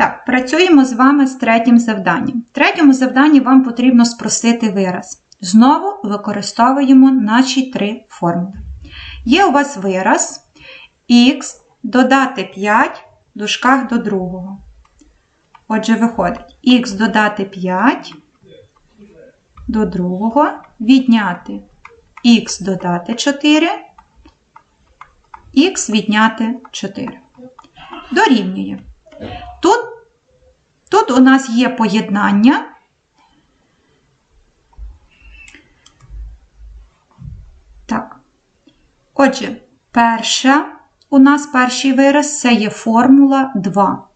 Так, працюємо з вами з третім завданням. В третьому завданні вам потрібно спростити вираз. Знову використовуємо наші три формули. Є у вас вираз х додати 5 в дужках до другого. Отже, виходить х додати 5 до другого, відняти х додати 4, х відняти 4. Дорівнює. Тут у нас є поєднання. Так. Отже, перша, у нас перший вираз це є формула 2.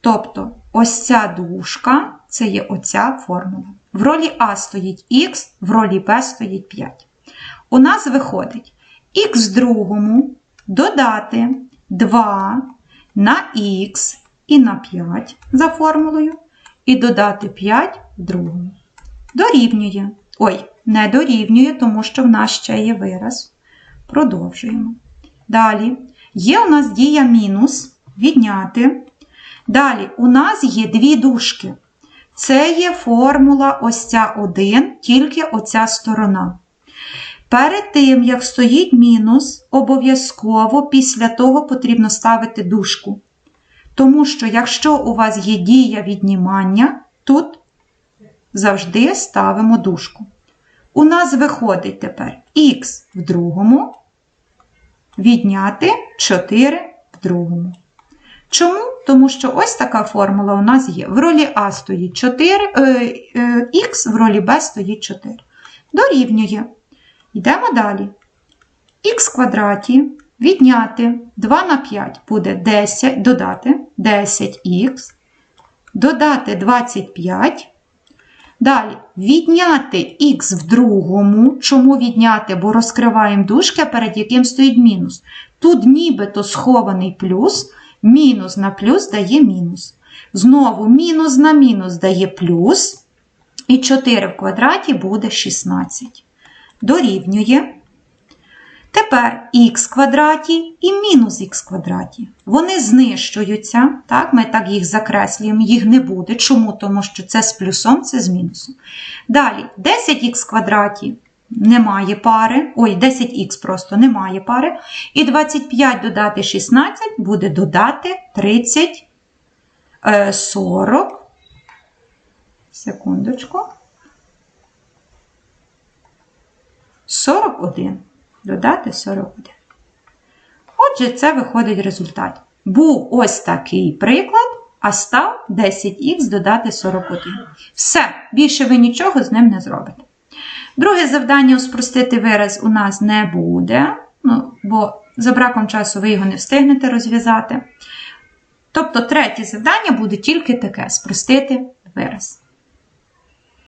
Тобто, ось ця дужка це є оця формула. В ролі А стоїть х, в ролі Б стоїть 5. У нас виходить х другому додати 2 на х і на 5 за формулою, і додати 5 в другому. Дорівнює. Ой, не дорівнює, тому що в нас ще є вираз. Продовжуємо. Далі є у нас дія мінус відняти. Далі у нас є дві дужки. Це є формула ось ця 1, тільки оця сторона. Перед тим, як стоїть мінус, обов'язково після того потрібно ставити дужку. Тому що, якщо у вас є дія віднімання, тут завжди ставимо дужку. У нас виходить тепер х в другому, відняти 4 в другому. Чому? Тому що ось така формула у нас є. В ролі А стоїть 4, е, е, х, в ролі Б стоїть 4. Дорівнює. Йдемо далі. х квадраті відняти 2 на 5 буде 10, додати 10х, додати 25. Далі відняти х в другому. Чому відняти? Бо розкриваємо дужки, перед яким стоїть мінус. Тут нібито схований плюс, мінус на плюс дає мінус. Знову мінус на мінус дає плюс. І 4 в квадраті буде 16 дорівнює. Тепер х квадраті і мінус х квадраті. Вони знищуються, так, ми так їх закреслюємо, їх не буде. Чому? Тому що це з плюсом, це з мінусом. Далі 10х квадраті немає пари, ой, 10х просто немає пари. І 25 додати 16 буде додати 30, 40. Секундочку. 41. Додати 41. Отже, це виходить результат. Був ось такий приклад, а став 10х додати 41. Все, більше ви нічого з ним не зробите. Друге завдання спростити вираз у нас не буде, ну, бо за браком часу ви його не встигнете розв'язати. Тобто, третє завдання буде тільки таке: спростити вираз.